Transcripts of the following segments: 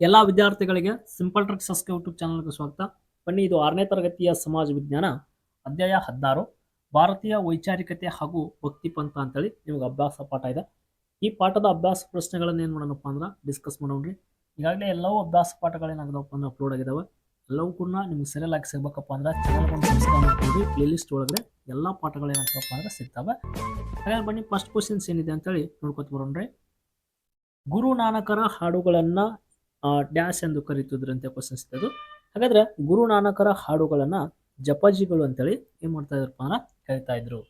ಎಲ್ಲ ವಿದ್ಯಾರ್ಥಿಗಳಿಗೆ simple truck ಸಸ್ಕೆ YouTube ಚಾನಲ್ಗೆ ಸ್ವಾಗತ. ಬನ್ನಿ, ಇದು ಆರನೇ ತರಗತಿಯ ಸಮಾಜ ವಿಜ್ಞಾನ, ಅಧ್ಯಾಯ ಹದಿನಾರು, ಭಾರತೀಯ ವೈಚಾರಿಕತೆ ಹಾಗೂ ಭಕ್ತಿ ಪಂಥ ಅಂತೇಳಿ ನಿಮಗೆ ಅಭ್ಯಾಸ ಪಾಠ ಇದೆ. ಈ ಪಾಠದ ಅಭ್ಯಾಸ ಪ್ರಶ್ನೆಗಳನ್ನ ಏನು ಮಾಡೋಣಪ್ಪ ಅಂದ್ರೆ ಡಿಸ್ಕಸ್ ಮಾಡೋಣ್ರಿ ಈಗಾಗಲೇ ಎಲ್ಲವೂ ಅಭ್ಯಾಸ ಪಾಠಗಳೇನಾಗದಪ್ಪ ಅಂದ್ರೆ ಅಪ್ಲೋಡ್ ಆಗಿದಾವೆ. ಎಲ್ಲವೂ ಕೂಡ ನಿಮ್ಗೆ ಸರಿಯಾಗಿ ಸಿಗ್ಬೇಕಪ್ಪ ಅಂದ್ರೆ ಚಾನಲ್ ಬಂದು ಸಬ್ಸ್ಕ್ರೈಬ್ ಮಾಡ್ಕೊಳ್ಳಿ ಪ್ಲೇ ಲಿಸ್ಟ್ ಒಳಗಡೆ ಎಲ್ಲ ಪಾಠಗಳೇನಾಗ್ತಪ್ಪ ಅಂದ್ರೆ ಸಿಗ್ತವೆ. ಹಾಗಾದ್ರೆ ಬನ್ನಿ ಫಸ್ಟ್ ಕ್ವಶನ್ಸ್ ಏನಿದೆ ಅಂತೇಳಿ ನೋಡ್ಕೊತ ಬರೋಣ್ರಿ ಗುರು ನಾನಕರ ಹಾಡುಗಳನ್ನ ಡ್ಯಾಶ್ ಎಂದು ಕರೀತಿದ್ರಂತೆ ಕ್ವಶನ್ಸ್ ಅದು ಹಾಗಾದ್ರೆ ಗುರುನಾನಕರ ಹಾಡುಗಳನ್ನ ಜಪಜಿಗಳು ಅಂತೇಳಿ ಏನ್ ಮಾಡ್ತಾ ಇದ್ರಪ್ಪ ಅಂದ್ರೆ ಹೇಳ್ತಾ ಇದ್ರು.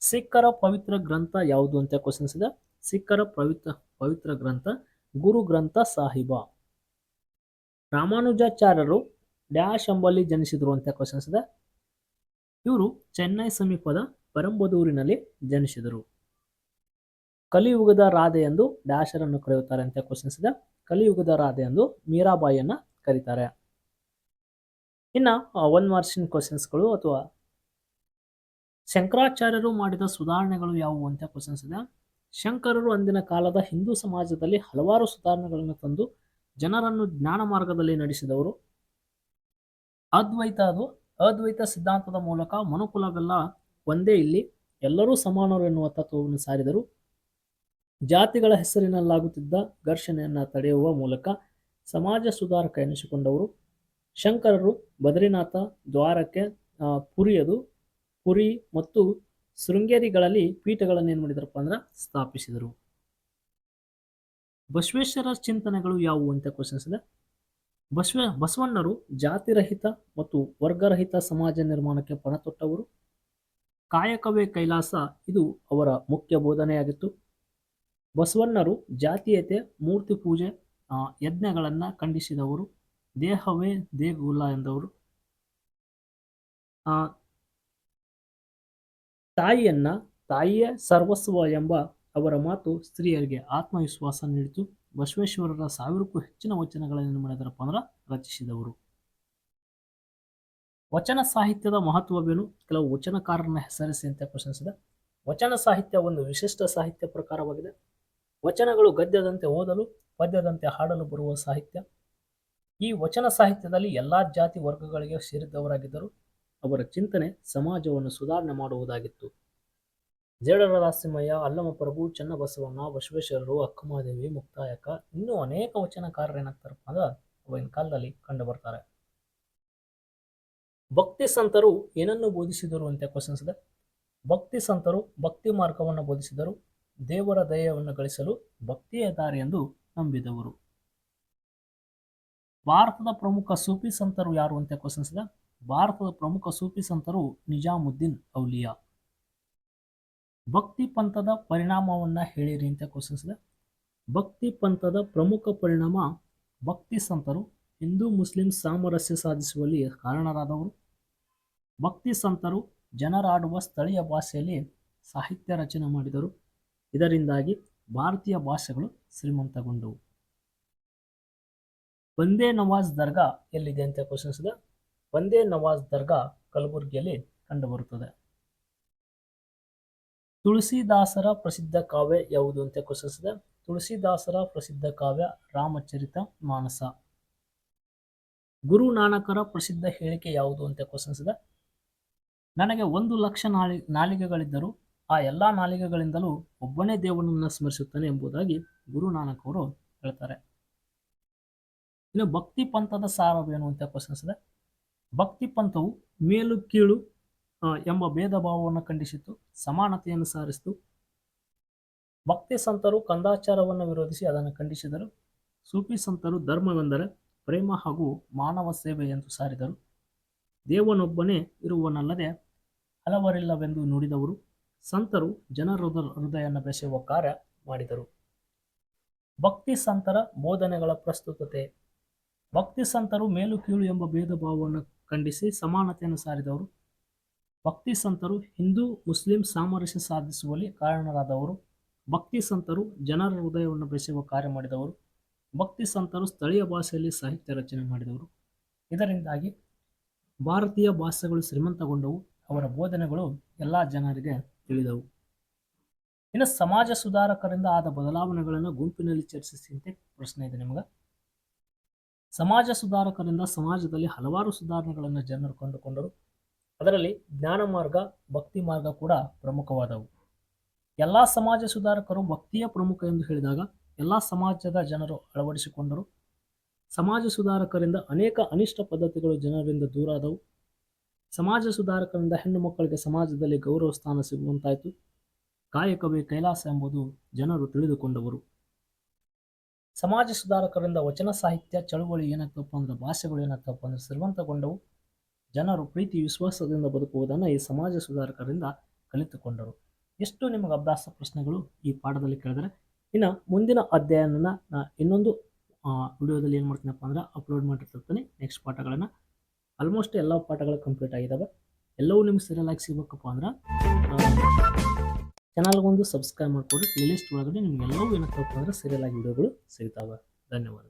ಸಿಖ್ಖರ ಪವಿತ್ರ ಗ್ರಂಥ ಯಾವುದು ಅಂತ ಕ್ವಶನ್ಸ್ ಇದೆ ಸಿಖ್ಖರ ಪವಿತ್ರ ಪವಿತ್ರ ಗ್ರಂಥ, ಗುರು ಗ್ರಂಥ ಸಾಹಿಬ. ರಾಮಾನುಜಾಚಾರ್ಯರು ಡ್ಯಾಶ್ ಎಂಬಲ್ಲಿ ಜನಿಸಿದ್ರು ಅಂತ ಕ್ವಶನ್ಸ್ ಇದೆ ಇವರು ಚೆನ್ನೈ ಸಮೀಪದ ಪರಂಬದೂರಿನಲ್ಲಿ ಜನಿಸಿದರು. ಕಲಿಯುಗದ ರಾಧೆ ಎಂದು ಡ್ಯಾಶರನ್ನು ಕರೆಯುತ್ತಾರೆ ಅಂತ ಕ್ವಶನ್ಸ್ ಇದೆ ಕಲಿಯುಗದ ರಾಧೆ ಎಂದು ಮೀರಾಬಾಯಿಯನ್ನು ಕರೀತಾರೆ. ಇನ್ನ ಒನ್ ಮಾರ್ಕ್ಸಿನ ಕ್ವಶನ್ಸ್ಗಳು ಅಥವಾ ಶಂಕರಾಚಾರ್ಯರು ಮಾಡಿದ ಸುಧಾರಣೆಗಳು ಯಾವುವು ಅಂತ ಕ್ವಶನ್ಸ್ ಇದೆ. ಶಂಕರರು ಅಂದಿನ ಕಾಲದ ಹಿಂದೂ ಸಮಾಜದಲ್ಲಿ ಹಲವಾರು ಸುಧಾರಣೆಗಳನ್ನು ತಂದು ಜನರನ್ನು ಜ್ಞಾನ ಮಾರ್ಗದಲ್ಲಿ ನಡೆಸಿದವರು. ಅದ್ವೈತ ಅದು. ಅದ್ವೈತ ಸಿದ್ಧಾಂತದ ಮೂಲಕ ಮನುಕುಲವೆಲ್ಲ ಒಂದೇ ಇಲ್ಲಿ. ಎಲ್ಲರೂ ಸಮಾನರು ಎನ್ನುವ ತತ್ವವನ್ನು ಸಾರಿದರು. ಜಾತಿಗಳ ಹೆಸರಿನಲ್ಲಾಗುತ್ತಿದ್ದ ಘರ್ಷಣೆಯನ್ನು ತಡೆಯುವ ಮೂಲಕ ಸಮಾಜ ಸುಧಾರಕ ಎನಿಸಿಕೊಂಡವರು. ಶಂಕರರು ಬದ್ರಿನಾಥ ದ್ವಾರಕ್ಕೆ ಪುರಿಯದು. ಪುರಿ ಮತ್ತು ಶೃಂಗೇರಿಗಳಲ್ಲಿ ಪೀಠಗಳನ್ನು ಏನು ಮಾಡಿದ್ರಪ್ಪ ಅಂದ್ರೆ ಸ್ಥಾಪಿಸಿದರು. ಬಸವೇಶ್ವರ ಚಿಂತನೆಗಳು ಯಾವುವು ಅಂತ ಕ್ವಶನ್ಸ್ ಇದೆ. ಬಸವ, ಬಸವಣ್ಣರು ಜಾತಿರಹಿತ ಮತ್ತು ವರ್ಗರಹಿತ ಸಮಾಜ ನಿರ್ಮಾಣಕ್ಕೆ ಪಣ ತೊಟ್ಟವರು. ಕಾಯಕವೇ ಕೈಲಾಸ ಇದು ಅವರ ಮುಖ್ಯ ಬೋಧನೆಯಾಗಿತ್ತು. ಬಸವಣ್ಣರು ಜಾತೀಯತೆ, ಮೂರ್ತಿ ಪೂಜೆ ಯಜ್ಞಗಳನ್ನು ಖಂಡಿಸಿದವರು. ದೇಹವೇ ದೇಗುಲ ಎಂದವರು. ತಾಯಿಯನ್ನ ತಾಯಿಯೇ ಸರ್ವಸ್ವ ಎಂಬ ಅವರ ಮಾತು ಸ್ತ್ರೀಯರಿಗೆ ಆತ್ಮವಿಶ್ವಾಸ ನೀಡಿತು. ಬಸವೇಶ್ವರರ ಸಾವಿರಕ್ಕೂ ಹೆಚ್ಚಿನ ವಚನಗಳನ್ನು ಮಾಡಿದರಪ್ಪ ಅಂದ್ರೆ ರಚಿಸಿದವರು. ವಚನ ಸಾಹಿತ್ಯದ ಮಹತ್ವವೇನು? ಕೆಲವು ವಚನಕಾರರನ್ನ ಹೆಸರಿಸಿ ಅಂತ ಪ್ರಶ್ನಿಸಿದೆ. ವಚನ ಸಾಹಿತ್ಯ ಒಂದು ವಿಶಿಷ್ಟ ಸಾಹಿತ್ಯ ಪ್ರಕಾರವಾಗಿದೆ. ವಚನಗಳು ಗದ್ಯದಂತೆ ಓದಲು, ಪದ್ಯದಂತೆ ಹಾಡಲು ಬರುವ ಸಾಹಿತ್ಯ. ಈ ವಚನ ಸಾಹಿತ್ಯದಲ್ಲಿ ಎಲ್ಲಾ ಜಾತಿ ವರ್ಗಗಳಿಗೆ ಸೇರಿದ್ದವರಾಗಿದ್ದರು ಅವರ ಚಿಂತನೆ ಸಮಾಜವನ್ನು ಸುಧಾರಣೆ ಮಾಡುವುದಾಗಿತ್ತು. ಜೇಡರ ರಾಸಿಮಯ್ಯ ಅಲ್ಲಮ ಪ್ರಭು ಚನ್ನಬಸವಣ್ಣ, ಬಸವೇಶ್ವರರು, ಅಕ್ಕಮಹಾದೇವಿ, ಮುಕ್ತಾಯಕ ಇನ್ನೂ ಅನೇಕ ವಚನಕಾರರು ಏನಾಗ್ತಾರಪ್ಪ ಅಂದ್ರೆ ಕಾಲದಲ್ಲಿ ಕಂಡು ಬರ್ತಾರೆ ಭಕ್ತಿ ಸಂತರು ಏನನ್ನು ಬೋಧಿಸಿದರು ಅಂತ ಕ್ವಶನ್ಸ್ ಇದೆ. ಭಕ್ತಿ ಸಂತರು ಭಕ್ತಿ ಮಾರ್ಗವನ್ನು ಬೋಧಿಸಿದರು. ದೇವರ ದಯವನ್ನು ಗಳಿಸಲು ಭಕ್ತಿಯ ದಾರಿ ಎಂದು ನಂಬಿದವರು. ಭಾರತದ ಪ್ರಮುಖ ಸೂಫಿ ಸಂತರು ಯಾರು ಅಂತ ಕ್ವಶನ್ಸ್ ಇದೆ ಭಾರತದ ಪ್ರಮುಖ ಸೂಫಿ ಸಂತರು ನಿಜಾಮುದ್ದೀನ್ ಔಲಿಯಾ. ಭಕ್ತಿ ಪಂಥದ ಪರಿಣಾಮವನ್ನ ಹೇಳಿರಿ ಅಂತ ಕ್ವಶನ್ಸ್ ಇದೆ ಭಕ್ತಿ ಪಂಥದ ಪ್ರಮುಖ ಪರಿಣಾಮ ಭಕ್ತಿ ಸಂತರು. ಹಿಂದೂ ಮುಸ್ಲಿಂ ಸಾಮರಸ್ಯ ಸಾಧಿಸುವಲ್ಲಿ ಕಾರಣರಾದವರು. ಭಕ್ತಿ ಸಂತರು ಜನರಾಡುವ ಸ್ಥಳೀಯ ಭಾಷೆಯಲ್ಲಿ ಸಾಹಿತ್ಯ ರಚನೆ ಮಾಡಿದರು. ಇದರಿಂದಾಗಿ ಭಾರತೀಯ ಭಾಷೆಗಳು ಶ್ರೀಮಂತಗೊಂಡವು. ಬಂದೇ ನವಾಜ್ ದರ್ಗಾ ಎಲ್ಲಿದೆ ಅಂತ ಕ್ವಶನ್ಸ್ ಇದೆ ಬಂದೇ ನವಾಜ್ ದರ್ಗಾ ಕಲಬುರಗಿಯಲ್ಲಿ ಕಂಡುಬರುತ್ತದೆ. ತುಳಸಿದಾಸರ ಪ್ರಸಿದ್ಧ ಕಾವ್ಯ ಯಾವುದು ಅಂತ ಕ್ವಶನ್ಸ್ ಇದೆ ತುಳಸಿದಾಸರ ಪ್ರಸಿದ್ಧ ಕಾವ್ಯ ರಾಮಚರಿತ ಮಾನಸ. ಗುರು ನಾನಕರ ಪ್ರಸಿದ್ಧ ಹೇಳಿಕೆ ಯಾವುದು ಅಂತ ಕ್ವಶನ್ಸ್ ಇದೆ ನನಗೆ ಒಂದು ಲಕ್ಷ ನಾಳಿ ನಾಲಿಗೆಗಳಿದ್ದರೂ ಆ ಎಲ್ಲ ನಾಲಿಗೆಗಳಿಂದಲೂ ಒಬ್ಬನೇ ದೇವನನ್ನು ಸ್ಮರಿಸುತ್ತಾನೆ ಎಂಬುದಾಗಿ ಗುರು ನಾನಕ್ ಅವರು ಹೇಳ್ತಾರೆ. ಇನ್ನು ಭಕ್ತಿ ಪಂಥದ ಸಾರವೇನು ಅಂತ ಕ್ವಶನ್ಸ್ ಇದೆ ಭಕ್ತಿ ಪಂಥವು ಮೇಲು ಕೀಳು ಎಂಬ ಭೇದ ಭಾವವನ್ನು ಖಂಡಿಸಿತು ಸಮಾನತೆಯನ್ನು ಸಾರಿಸಿತು. ಭಕ್ತಿ ಸಂತರು ಕಂದಾಚಾರವನ್ನು ವಿರೋಧಿಸಿ ಅದನ್ನು ಖಂಡಿಸಿದರು. ಸೂಫಿ ಸಂತರು ಧರ್ಮವೆಂದರೆ ಪ್ರೇಮ ಹಾಗೂ ಮಾನವ ಸೇವೆ ಎಂದು ಸಾರಿದರು. ದೇವನೊಬ್ಬನೇ ಇರುವನಲ್ಲದೆ ಹಲವರಿಲ್ಲವೆಂದು ನುಡಿದವರು. ಸಂತರು ಜನರ ಹೃದಯವನ್ನು ಬೆಸೆಯುವ ಕಾರ್ಯ ಮಾಡಿದರು. ಭಕ್ತಿ ಸಂತರ ಬೋಧನೆಗಳ ಪ್ರಸ್ತುತತೆ. ಭಕ್ತಿ ಸಂತರು ಮೇಲು ಕೀಳು ಎಂಬ ಭೇದ ಭಾವವನ್ನು ಖಂಡಿಸಿ ಸಮಾನತೆಯನ್ನು ಸಾರಿದವರು. ಭಕ್ತಿ ಸಂತರು ಹಿಂದೂ, ಮುಸ್ಲಿಂ ಸಾಮರಸ್ಯ ಸಾಧಿಸುವಲ್ಲಿ ಕಾರಣರಾದವರು. ಭಕ್ತಿ ಸಂತರು ಜನರ ಹೃದಯವನ್ನು ಬೆಸೆಯುವ ಕಾರ್ಯ ಮಾಡಿದವರು. ಭಕ್ತಿ ಸಂತರು ಸ್ಥಳೀಯ ಭಾಷೆಯಲ್ಲಿ ಸಾಹಿತ್ಯ ರಚನೆ ಮಾಡಿದವರು. ಇದರಿಂದಾಗಿ ಭಾರತೀಯ ಭಾಷೆಗಳು ಶ್ರೀಮಂತಗೊಂಡವು. ಅವರ ಬೋಧನೆಗಳು ಎಲ್ಲ ಜನರಿಗೆ ತಿಳಿದವು. ಇನ್ನು ಸಮಾಜ ಸುಧಾರಕರಿಂದ ಆದ ಬದಲಾವಣೆಗಳನ್ನು ಗುಂಪಿನಲ್ಲಿ ಚರ್ಚಿಸಿದಂತೆ ಪ್ರಶ್ನೆ ಇದೆ ನಿಮಗೆ. ಸಮಾಜ ಸುಧಾರಕರಿಂದ ಸಮಾಜದಲ್ಲಿ ಹಲವಾರು ಸುಧಾರಣೆಗಳನ್ನು ಜನರು ಕಂಡುಕೊಂಡರು. ಅದರಲ್ಲಿ ಜ್ಞಾನ ಮಾರ್ಗ, ಭಕ್ತಿ ಮಾರ್ಗ ಕೂಡ ಪ್ರಮುಖವಾದವು. ಎಲ್ಲ ಸಮಾಜ ಸುಧಾರಕರು ಭಕ್ತಿಯ ಪ್ರಮುಖ ಎಂದು ಹೇಳಿದಾಗ ಎಲ್ಲ ಸಮಾಜದ ಜನರು ಅಳವಡಿಸಿಕೊಂಡರು. ಸಮಾಜ ಸುಧಾರಕರಿಂದ ಅನೇಕ ಅನಿಷ್ಟ ಪದ್ಧತಿಗಳು ಜನರಿಂದ ದೂರ ಆದವು ಸಮಾಜ ಸುಧಾರಕರಿಂದ ಹೆಣ್ಣು ಮಕ್ಕಳಿಗೆ ಸಮಾಜದಲ್ಲಿ ಗೌರವ ಸ್ಥಾನ ಸಿಗುವಂತಾಯಿತು. ಕಾಯಕವೇ ಕೈಲಾಸ ಎಂಬುದು ಜನರು ತಿಳಿದುಕೊಂಡವರು. ಸಮಾಜ ಸುಧಾರಕರಿಂದ ವಚನ ಸಾಹಿತ್ಯ ಚಳುವಳಿ ಏನಾಗ್ತಪ್ಪ ಅಂದ್ರೆ ಭಾಷೆಗಳು ಏನಾಗ್ತಪ್ಪ ಅಂದ್ರೆ ಜನರು ಪ್ರೀತಿ, ವಿಶ್ವಾಸದಿಂದ ಬದುಕುವುದನ್ನು ಈ ಸಮಾಜ ಸುಧಾರಕರಿಂದ ಕಲಿತುಕೊಂಡರು. ಎಷ್ಟು ನಿಮಗೆ ಅಭ್ಯಾಸ ಪ್ರಶ್ನೆಗಳು ಈ ಪಾಠದಲ್ಲಿ ಕೇಳಿದರೆ, ಇನ್ನು ಮುಂದಿನ ಅಧ್ಯಯನನ ಇನ್ನೊಂದು ವಿಡಿಯೋದಲ್ಲಿ ಏನು ಮಾಡ್ತೀನಪ್ಪ ಅಂದ್ರೆ ಅಪ್ಲೋಡ್ ಮಾಡಿರ್ತಿರ್ತೀನಿ ನೆಕ್ಸ್ಟ್ ಪಾಠಗಳನ್ನು ಆಲ್ಮೋಸ್ಟ್ ಎಲ್ಲ ಪಾಠಗಳು ಕಂಪ್ಲೀಟ್ ಆಗಿದ್ದಾವೆ ಎಲ್ಲವೂ ನಿಮ್ಗೆ ಸೀರಿಯಲ್ ಆಗಿ ಸಿಗ್ಬೇಕಪ್ಪ ಅಂದ್ರೆ ಚಾನಲ್ಗೊಂದು ಸಬ್ಸ್ಕ್ರೈಬ್ ಮಾಡಿಕೊಡಿ ಪ್ಲೇಲಿಸ್ಟ್ ಒಳಗಡೆ ನಿಮ್ಗೆ ಎಲ್ಲವೂ ಏನಾಗ್ತಪ್ಪ ಅಂದ್ರೆ ಸೀರಿಯಲ್ ಆಗಿ ವಿಡಿಯೋಗಳು ಸಿಗ್ತಾವೆ. ಧನ್ಯವಾದ